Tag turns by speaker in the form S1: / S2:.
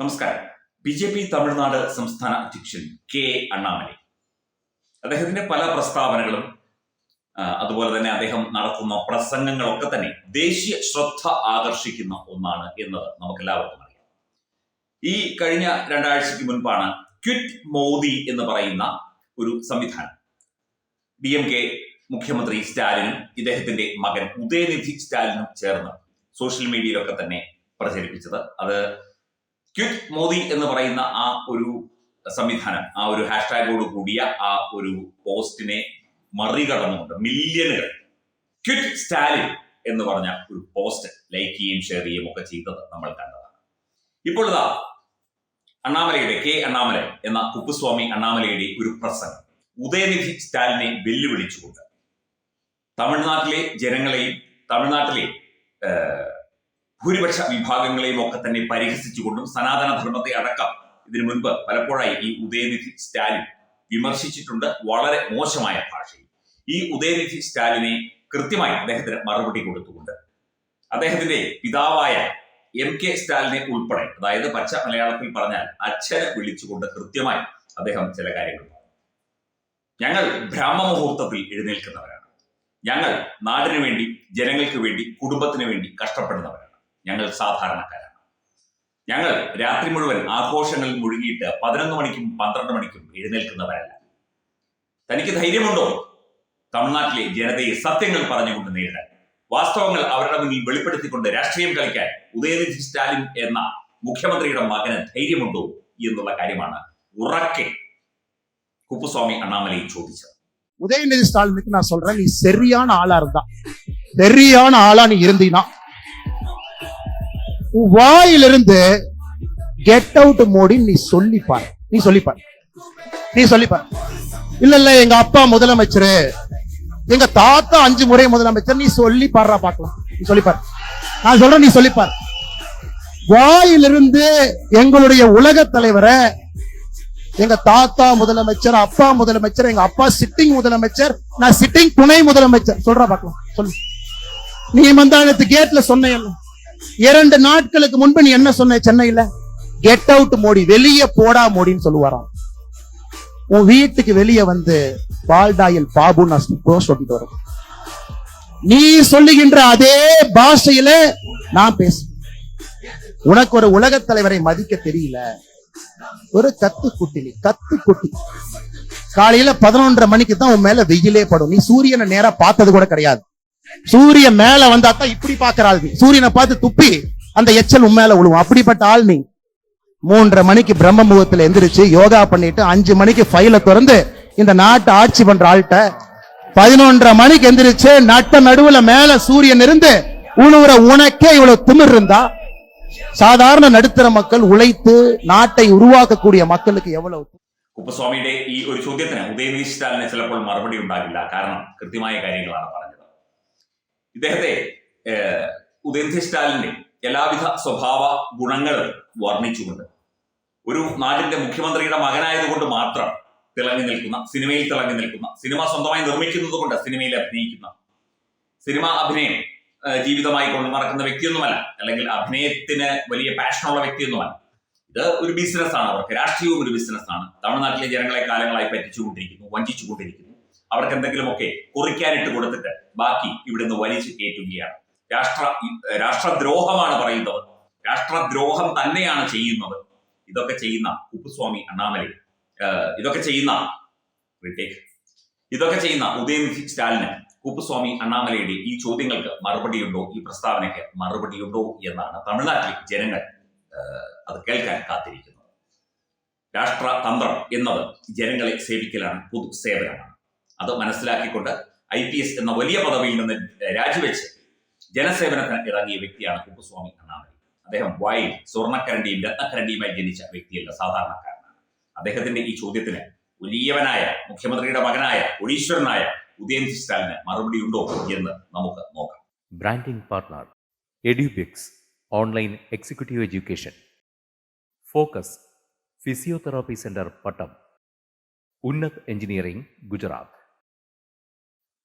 S1: നമസ്കാരം. B J P Tamil Nadu സംസ്ഥാന അധ്യക്ഷൻ കെ അണ്ണാമലൈ. അദ്ദേഹത്തിന്റെ പല പ്രസ്താവനകളും അതുപോലെ തന്നെ അദ്ദേഹം നടത്തുന്ന പ്രസംഗങ്ങളൊക്കെ തന്നെ ദേശീയ ശ്രദ്ധ ആകർഷിക്കുന്ന ഒന്നാണ് എന്നത് നമുക്ക് എല്ലാവർക്കും അറിയാം. ഈ കഴിഞ്ഞ രണ്ടാഴ്ചക്ക് മുൻപാണ് ക്വിറ്റ് മോദി എന്ന് പറയുന്ന ഒരു സംവിധാനം. ഡി എം കെ മുഖ്യമന്ത്രി സ്റ്റാലിനും ഇദ്ദേഹത്തിന്റെ മകൻ ഉദയനിധി സ്റ്റാലിനും ചേർന്ന് സോഷ്യൽ മീഡിയയിലൊക്കെ തന്നെ പ്രചരിപ്പിച്ചത്. അത് ക്വിറ്റ് മോദി എന്ന് പറയുന്ന ആ ഒരു സംവിധാനം ആ ഒരു ഹാഷ്ടാഗോട് കൂടിയ ആ ഒരു പോസ്റ്റിനെ മറികടന്നുകൊണ്ട് മില്യണുകൾ ക്വിറ്റ് സ്റ്റാലിൻ എന്ന് പറഞ്ഞ ഒരു പോസ്റ്റ് ലൈക്ക് ചെയ്യുകയും ഷെയർ ചെയ്യുകയും ഒക്കെ ചെയ്തത് നമ്മൾ കണ്ടതാണ്. ഇപ്പോൾ ഇതാ അണ്ണാമലയുടെ കെ അണ്ണാമല എന്ന കുപ്പുസ്വാമി അണ്ണാമലയുടെ ഒരു പ്രസംഗം. ഉദയനിധി സ്റ്റാലിനെ വെല്ലുവിളിച്ചുകൊണ്ട് തമിഴ്നാട്ടിലെ ജനങ്ങളെയും തമിഴ്നാട്ടിലെ ഭൂരിപക്ഷ വിഭാഗങ്ങളെയും ഒക്കെ തന്നെ പരിഹസിച്ചുകൊണ്ടും സനാതന ധർമ്മത്തെ അടക്കം ഇതിനു മുൻപ് പലപ്പോഴായി ഈ ഉദയനിധി സ്റ്റാലിൻ വിമർശിച്ചിട്ടുണ്ട് വളരെ മോശമായ ഭാഷയിൽ. ഈ ഉദയനിധി സ്റ്റാലിനെ കൃത്യമായി അദ്ദേഹത്തിന് മറുപടി കൊടുത്തുകൊണ്ട് അദ്ദേഹത്തിന്റെ പിതാവായ എം കെ സ്റ്റാലിനെ ഉൾപ്പെടെ അതായത് പച്ച മലയാളത്തിൽ പറഞ്ഞാൽ അച്ഛനെ വിളിച്ചുകൊണ്ട് കൃത്യമായി അദ്ദേഹം ചില കാര്യങ്ങൾ പറഞ്ഞു. ഞങ്ങൾ ബ്രാഹ്മമുഹൂർത്തത്തിൽ എഴുന്നേൽക്കുന്നവരാണ്. ഞങ്ങൾ നാടിനു വേണ്ടി ജനങ്ങൾക്ക് വേണ്ടി കുടുംബത്തിന് വേണ്ടി കഷ്ടപ്പെടുന്നവരാണ്. ഞങ്ങൾ സാധാരണക്കാരാണ് ഞങ്ങൾ രാത്രി മുഴുവൻ ആഘോഷങ്ങളിൽ മുഴുകിയിട്ട് പതിനൊന്ന് മണിക്കും പന്ത്രണ്ട് മണിക്കും എഴുന്നേൽക്കുന്നവരല്ല തനിക്ക് ധൈര്യമുണ്ടോ തമിഴ്നാട്ടിലെ ജനതയെ സത്യങ്ങൾ പറഞ്ഞുകൊണ്ട് നേരിടാൻ വാസ്തവങ്ങൾ അവരുടെ മുന്നിൽ വെളിപ്പെടുത്തിക്കൊണ്ട് രാഷ്ട്രീയം കളിക്കാൻ ഉദയനിധി സ്റ്റാലിൻ എന്ന മുഖ്യമന്ത്രിയുടെ മകന് ധൈര്യമുണ്ടോ എന്നുള്ള കാര്യമാണ് ഉറക്കെ കുപ്പുസ്വാമി അണ്ണാമലൈ ചോദിച്ചത്
S2: உதயநிதி ஸ்டாலினுக்கு நான் சொல்றேன் நீ சரியான ஆளா இருந்தா சரியான ஆளா நீ இருந்தீனா உன் வாயிலிருந்து கெட் அவுட் மோடி நீ சொல்லிப்பார். நீ சொல்லிப்பார். நீ சொல்லிப்பார். இல்ல இல்ல எங்க அப்பா முதலமைச்சர் எங்க தாத்தா அஞ்சு முறை முதலமைச்சர் நீ சொல்லி பாடுறா பாக்கலாம் நீ சொல்லிப்பார். நான் சொல்றேன் நீ சொல்லிப்பார். வாயிலிருந்து எங்களுடைய உலக தலைவரை எங்க தாத்தா முதலமைச்சர் அப்பா முதலமைச்சர் எங்க அப்பா சிட்டிங் முதலமைச்சர் நான் சிட்டிங் துணை முதலமைச்சர். சொல்றா பாக்கலாம் சொல்லு. நீ மந்தானத்து கேட்ல சொன்ன இரண்டு நாட்களுக்கு முன்பு நீ என்ன சொன்ன சென்னையில? கெட் அவுட் மோடி வெளியே போடா மோடின்னு சொல்லுவாராம். உன் வீட்டுக்கு வெளியே வந்து பால்டாயில் பாபு நான் போஸ்ட் வரும் நீ சொல்லுகின்ற அதே பாஷையில நான் பேசுவேன் உனக்கு ஒரு உலகத் தலைவரை மதிக்க தெரியல. ஒரு கத்து குட்டி கத்து குட்டி காலையில பதினொன்றரை மணிக்கு தான் உன் மேல வெயிலே படும். நீ சூரியனை நேரா பார்த்தது கூட கிடையாது. சூரியன் மேல வந்தா தான் இப்படி பாக்குற ஆள் சூரியனை பார்த்து துப்பி அந்த எச்சல் உன் மேல அப்படிப்பட்ட ஆள் நீ. மூன்றரை மணிக்கு பிரம்ம முகத்துல எந்திரிச்சு யோகா பண்ணிட்டு அஞ்சு மணிக்கு ஃபைல திறந்து இந்த நாட்டை ஆட்சி பண்ற ஆள்கிட்ட பதினொன்றரை மணிக்கு எந்திரிச்சு நட்ட நடுவுல மேல சூரியன் இருந்து உழுவுற உனக்கே இவ்வளவு திமிர் இருந்தா? சாதாரண நடுத்தர மக்கள் உழைத்து நாட்டை உருவாக்கக்கூடிய மக்களுக்கு எவ்வளவு
S1: കുപ്പസ്വാമിയുടെ ഈ ഒരു ചോദ്യത്തിന് ഉദയനിധി സ്റ്റാലിന് ചിലപ്പോൾ മറുപടി ഉണ്ടാകില്ല. കാരണം കൃത്യമായ കാര്യങ്ങളാണ് പറയുന്നത്. ഇദ്ദേഹത്തെ ഉദയനിധി സ്റ്റാലിന്റെ എല്ലാവിധ സ്വഭാവ ഗുണങ്ങൾ വർണിച്ചുകൊണ്ട് ഒരു നാടിന്റെ മുഖ്യമന്ത്രിയുടെ മകനായതുകൊണ്ട് മാത്രം തിളങ്ങി നിൽക്കുന്ന സിനിമയിൽ തിളങ്ങി നിൽക്കുന്ന സിനിമ സ്വന്തമായി നിർമ്മിക്കുന്നത് കൊണ്ട് സിനിമയിൽ അഭിനയിക്കുന്ന സിനിമ അഭിനയം ജീവിതമായി കൊണ്ട് നടക്കുന്ന വ്യക്തിയൊന്നുമല്ല അല്ലെങ്കിൽ അഭിനയത്തിന് വലിയ പാഷനുള്ള വ്യക്തിയൊന്നുമല്ല. ഇത് ഒരു ബിസിനസ് ആണ്. അവർക്ക് രാഷ്ട്രീയവും ഒരു ബിസിനസ് ആണ്. തമിഴ്നാട്ടിലെ ജനങ്ങളെ കാലങ്ങളായി പറ്റിച്ചുകൊണ്ടിരിക്കുന്നു വഞ്ചിച്ചുകൊണ്ടിരിക്കുന്നു. അവർക്ക് എന്തെങ്കിലുമൊക്കെ കുറിക്കാനിട്ട് കൊടുത്തിട്ട് ബാക്കി ഇവിടുന്ന് വലിച്ചു കയറ്റുകയാണ്. രാഷ്ട്ര രാഷ്ട്രദ്രോഹമാണ് പറയുന്നത്. രാഷ്ട്രദ്രോഹം തന്നെയാണ് ചെയ്യുന്നത്. ഇതൊക്കെ ചെയ്യുന്ന ഉപ്പുസ്വാമി അണ്ണാമലൈ. ഇതൊക്കെ ചെയ്യുന്ന. ഇതൊക്കെ ചെയ്യുന്ന ഉദയനിധി സ്റ്റാലിന് കുപ്പുസ്വാമി അണ്ണാമലയുടെ ഈ ചോദ്യങ്ങൾക്ക് മറുപടിയുണ്ടോ? ഈ പ്രസ്താവനയ്ക്ക് മറുപടിയുണ്ടോ എന്നാണ് തമിഴ്നാട്ടിലെ ജനങ്ങൾ അത് കേൾക്കാൻ കാത്തിരിക്കുന്നത്. രാഷ്ട്രതന്ത്രം എന്നത് ജനങ്ങളെ സേവിക്കലാണ് പൊതു സേവനമാണ് അത് മനസ്സിലാക്കിക്കൊണ്ട് ഐ പി എസ് എന്ന വലിയ പദവിയിൽ നിന്ന് രാജിവെച്ച് ജനസേവനത്തിന് ഇറങ്ങിയ വ്യക്തിയാണ് കുപ്പുസ്വാമി അണ്ണാമലൈ അദ്ദേഹം വായിൽ സ്വർണക്കരണ്ടിയും രത്നക്കരണ്ടിയുമായി ജനിച്ച വ്യക്തിയല്ല സാധാരണക്കാരനാണ്. അദ്ദേഹത്തിന്റെ ഈ ചോദ്യത്തിന് വലിയവനായ മുഖ്യമന്ത്രിയുടെ മകനായ ഒഴീശ്വരനായ ഉദയൻജി സ്റ്റാലിന് മറുപടി ഉണ്ടോ എന്ന് നമുക്ക് നോക്കാം.
S3: Branding partner Edubix online executive education focus physiotherapy centre Pattom Unnat engineering Unnat